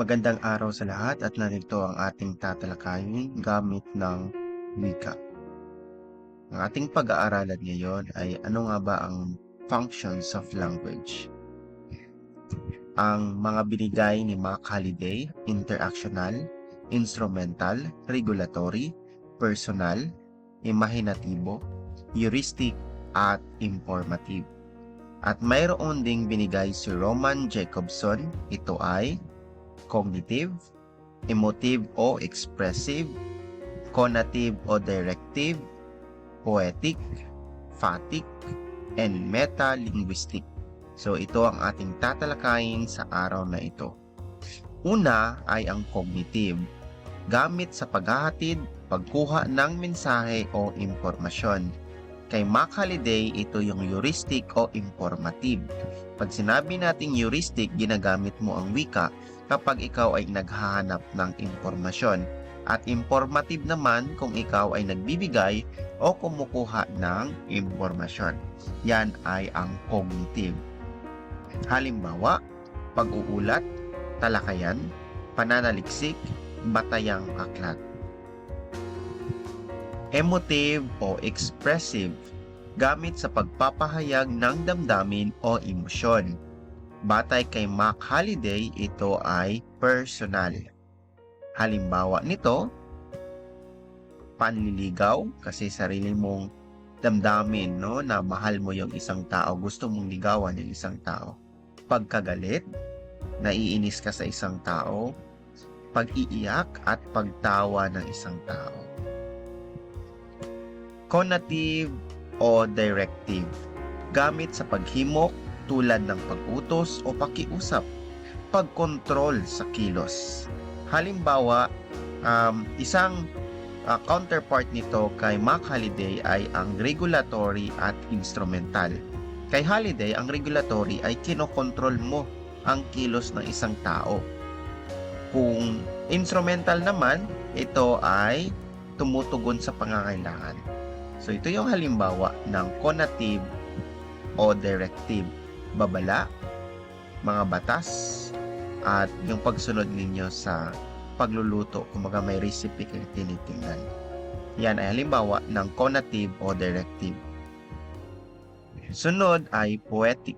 Magandang araw sa lahat at narito ang ating tatalakayin gamit ng wika. Ang ating pag-aaralan ngayon ay ano nga ba ang functions of language. Ang mga binigay ni Mac Halliday, interactional, instrumental, regulatory, personal, imahinatibo, heuristic, at informative. At mayroon ding binigay si Roman Jacobson, ito ay cognitive, emotive o expressive, conative o directive, poetic, phatic, and meta-linguistic. So ito ang ating tatalakayin sa araw na ito. Una ay ang cognitive, gamit sa paghahatid, pagkuha ng mensahe o impormasyon. Kay Mac Halliday, ito yung heuristic o informative. Pag sinabi nating heuristic, ginagamit mo ang wika kapag ikaw ay naghahanap ng impormasyon. At informative naman kung ikaw ay nagbibigay o kumukuha ng impormasyon. Yan ay ang cognitive. Halimbawa, pag-uulat, talakayan, pananaliksik, batayang aklat. Emotive o expressive, gamit sa pagpapahayag ng damdamin o emosyon. Batay kay Mac Halliday, ito ay personal. Halimbawa nito, panliligaw kasi sarili mong damdamin no na mahal mo yung isang tao, gusto mong ligawan yung isang tao. Pagkagalit, naiinis ka sa isang tao, pag-iiyak at pagtawa ng isang tao. Conative o directive, gamit sa paghimok tulad ng pag-utos o pakiusap, pagkontrol sa kilos. Halimbawa, um, isang uh, counterpart nito kay Mac Halliday ay ang regulatory at instrumental. Kay Halliday, ang regulatory ay kinokontrol mo ang kilos ng isang tao. Kung instrumental naman, ito ay tumutugon sa pangangailangan. So ito yung halimbawa ng conative o directive. Babala, mga batas, at yung pagsunod ninyo sa pagluluto kung mga may recipe kayo tinitingnan. Yan ay halimbawa ng conative o directive. Sunod ay poetic.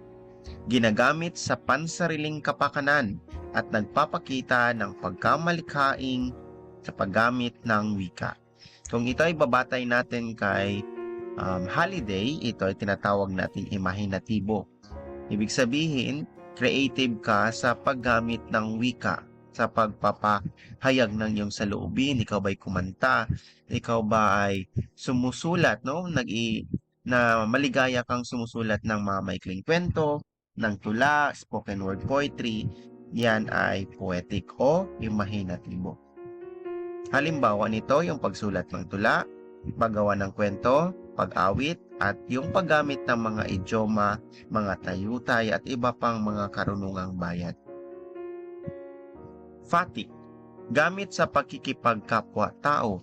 Ginagamit sa pansariling kapakanan at nagpapakita ng pagkamalikhaing sa paggamit ng wika. Kung ito ay babatay natin kay um, holiday, ito ay tinatawag nating imahinatibo. Ibig sabihin, creative ka sa paggamit ng wika, sa pagpapahayag ng iyong saloobin, ikaw ba'y kumanta, ikaw ba ay sumusulat, no? nag na maligaya kang sumusulat ng mga maikling kwento, ng tula, spoken word poetry, yan ay poetic o imahinatibo. Halimbawa nito yung pagsulat ng tula, paggawa ng kwento, pag-awit, at yung paggamit ng mga idioma, mga tayutay at iba pang mga karunungang bayad. Fati, gamit sa pakikipagkapwa-tao,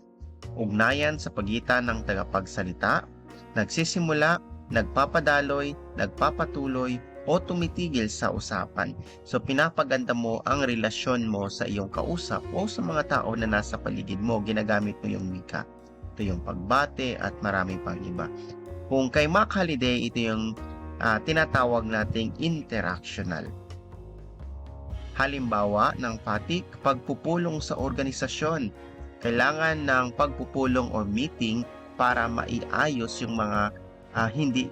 ugnayan sa pagitan ng tagapagsalita, nagsisimula, nagpapadaloy, nagpapatuloy, o tumitigil sa usapan. So pinapaganda mo ang relasyon mo sa iyong kausap o sa mga tao na nasa paligid mo. Ginagamit mo yung wika. Ito yung pagbate at marami pang iba. Kung kay Mac Halliday, ito yung uh, tinatawag nating interactional. Halimbawa ng patik, pagpupulong sa organisasyon. Kailangan ng pagpupulong o meeting para maiayos yung mga uh, hindi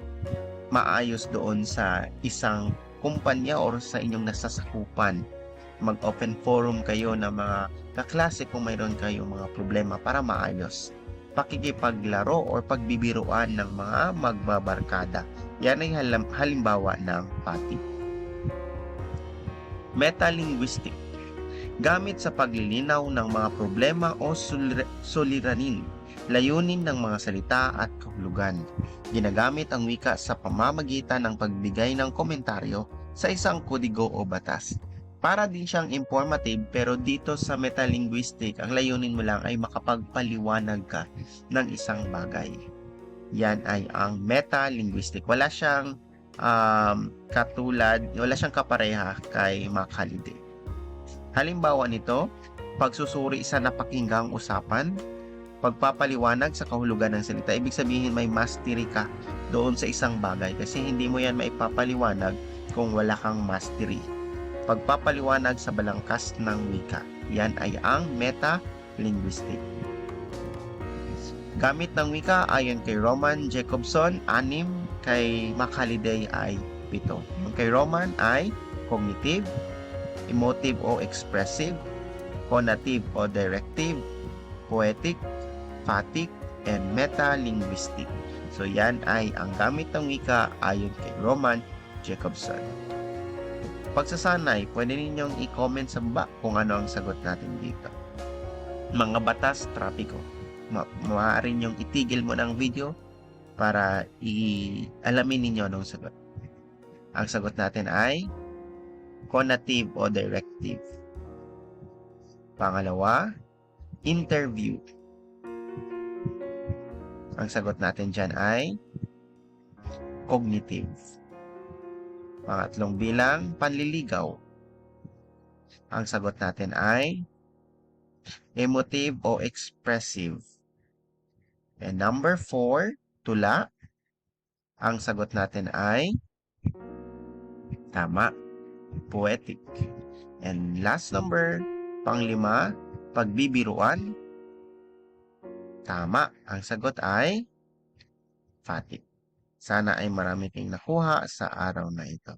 maayos doon sa isang kumpanya or sa inyong nasasakupan. Mag-open forum kayo ng mga kaklase kung mayroon kayong mga problema para maayos. Pakikipaglaro or pagbibiruan ng mga magbabarkada. Yan ay halim- halimbawa ng pati. Metalinguistic gamit sa paglilinaw ng mga problema o sul- suliranin layunin ng mga salita at kahulugan. Ginagamit ang wika sa pamamagitan ng pagbigay ng komentaryo sa isang kodigo o batas. Para din siyang informative pero dito sa metalinguistic, ang layunin mo lang ay makapagpaliwanag ka ng isang bagay. Yan ay ang metalinguistic. Wala siyang um, katulad, wala siyang kapareha kay Mac Halliday. Halimbawa nito, pagsusuri sa napakinggang usapan, pagpapaliwanag sa kahulugan ng salita. Ibig sabihin may mastery ka doon sa isang bagay kasi hindi mo yan maipapaliwanag kung wala kang mastery. Pagpapaliwanag sa balangkas ng wika. Yan ay ang meta-linguistic. Gamit ng wika ayon kay Roman Jacobson, anim, kay Macaulay ay pito. Yung kay Roman ay cognitive, emotive o expressive, conative o directive, poetic, phatic, and meta-linguistic. So yan ay ang gamit ng wika ayon kay Roman Jacobson. Pagsasanay, pwede ninyong i-comment sa baba kung ano ang sagot natin dito. Mga batas, trapiko. Ma maaari ninyong itigil mo ng video para i-alamin ninyo anong sagot. Ang sagot natin ay conative o directive. Pangalawa, interview. Ang sagot natin dyan ay cognitive. Pangatlong bilang, panliligaw. Ang sagot natin ay emotive o expressive. And number four, tula. Ang sagot natin ay tama, poetic. And last number, panglima, pagbibiruan. Tama, ang sagot ay phatic. Sana ay marami kayong nakuha sa araw na ito.